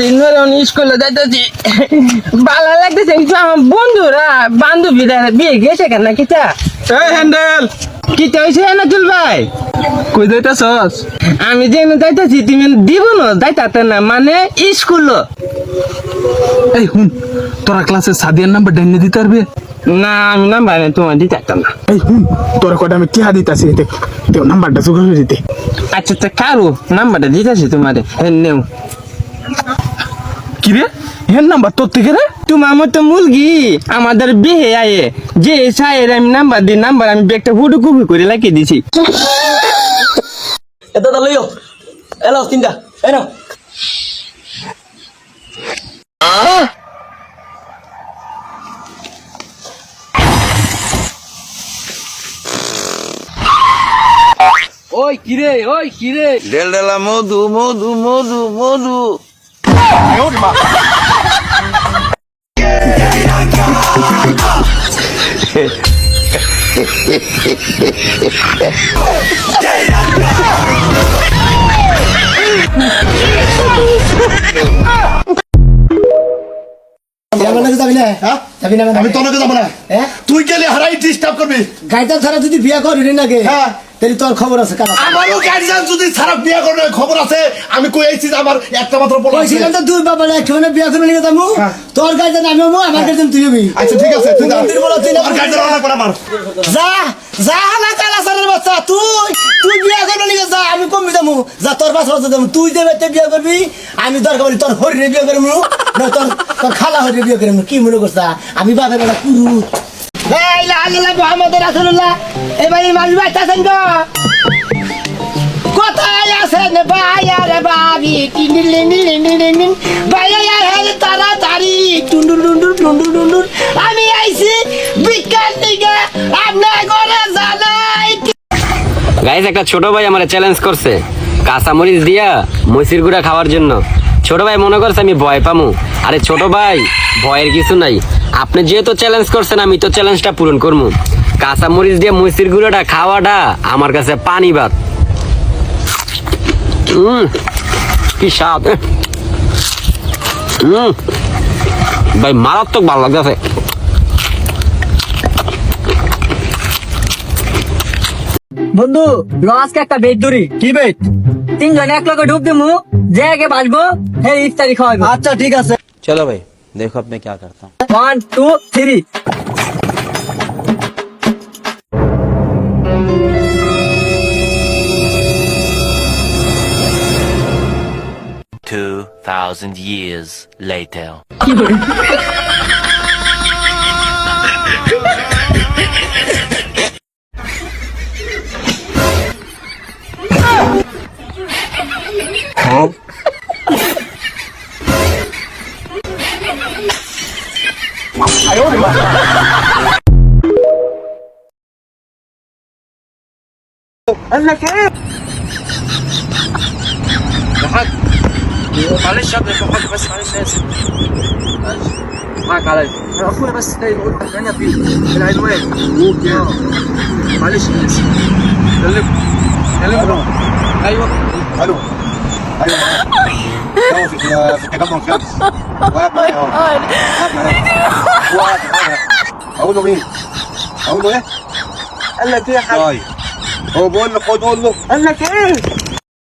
দিন ধরে আমি স্কুলে যাইতেছি ভালো লাগতেছে কিন্তু আমার বন্ধুরা বান্ধবীরা বিয়ে গেছে কেন কিটা এই হ্যান্ডেল! কিটা হয়েছে না তুল ভাই? কই যাইতাছস? আমি যাইতেছি তুমি দিব না যাইতাতে না মানে স্কুল। এই হুন তোরা ক্লাসে সাদিয়ার নাম্বার ডাইনে দিতে পারবে? না আমি নাম্বার তোমার দিতে পারতাম না। এই হুন তোর কটা আমি টিহা দিতাছি দেখ দেও নাম্বারটা জোগাড় দিতে। আচ্ছা আচ্ছা কারও নাম্বারটা দিতেছি তোমার। নেও। কি রে হ্যাঁ নাম্বার তোর থেকে রে? তোমার মতো মুরগি আমাদের বিয়ে আয়ে। যে সায়ের আমি নাম্বার দিই নাম্বার আমি ব্যাগটা ফুটো কপি করে লাগিয়ে দিছি। এটা তা লইও। এলো তিনটা। এই নাও ওই কিরে ওই কিরে? ডেলডেলা মধু মধু মধু মধু। আমি তোর যাব না। তুই গেলে হারাই ডিস্টার্ব করবি। গাইটা ছাড়া যদি বিয়া করি নাকি হ্যাঁ। তাহলে তোর খবর আছে কারা? আমারও গার্জিয়ান যদি সারা বিয়ে করার খবর আছে। আমি কই আইছি যে আমার একটা মাত্র আছে। কইছিলাম তো দুই বাবা একখানে বিয়া করে নিয়ে যাব। হ্যাঁ। তোর গাইজেন আমি হব আমার গাইজেন তুই হবি আচ্ছা ঠিক আছে তুই বলো, তুই আর গার্জিয়ান অনেক করে আমার যা যা না কালা বাচ্চা তুই তুই বিয়া করবি নিয়ে যা আমি কমবি যাব। যা তোর বাচ্চা বাচ্চা তুই যে বেতে বিয়া করবি আমি দরকার বলি তোর হরিণে বিয়া করব না তোর তোর খালা হরিণে বিয়া করব কি মনে করছা আমি বাপের বেলা কুরু ভাই মানুষ বাইতাছেন গো। কোথায় আছেন ভাইয়া রে ভাবি? টিন্ডিলি নিলি নিলি নিন ভাইয়া হেল তাড়াতাড়ি। টুন্ডুর টুন্ডুর টুন্ডুর টুন্ডুর আমি আইছি বিজ্ঞান দিকে। একটা ছোট ভাই আমার চ্যালেঞ্জ করছে। কাঁচামরিচ দিয়া মসির গুঁড়া খাওয়ার জন্য। ছোট ভাই মনে করছে আমি ভয় পামু। আরে ছোট ভাই, ভয়ের কিছু নাই। আপনি যেহেতু চ্যালেঞ্জ করছেন, আমি তো চ্যালেঞ্জটা পূরণ করব কাঁচামরিচ দিয়ে মসির গুঁড়োটা খাওয়াটা আমার কাছে পানি ভাত। কি স্বাদ। ভাই, মারাত্মক ভালো লাগতেছে। বন্ধু আজকে একটা বেদ ধরি। কি বেদ তিনজন এক লগে ডুব দিমু যে আগে বাঁচবো হে ইফতারি খাওয়াবো আচ্ছা ঠিক আছে চলো ভাই দেখো আপনি क्या करता हूँ one two three Two thousand years later. ครับไอ้โอ้ยอันละแค่ معلش يا ابني بس معلش اسف معاك عليا اخويا بس جاي يقول لك أنا في العنوان معلش اسف كلمه كلمه أيوه. ألو. أيوه. هو في في التجمع الخامس واقف معايا أهو. واقف معايا. أقول له مين؟ أقول له إيه؟ قال لك إيه يا حاج؟ طيب. هو بيقول له خد قول له قال لك إيه؟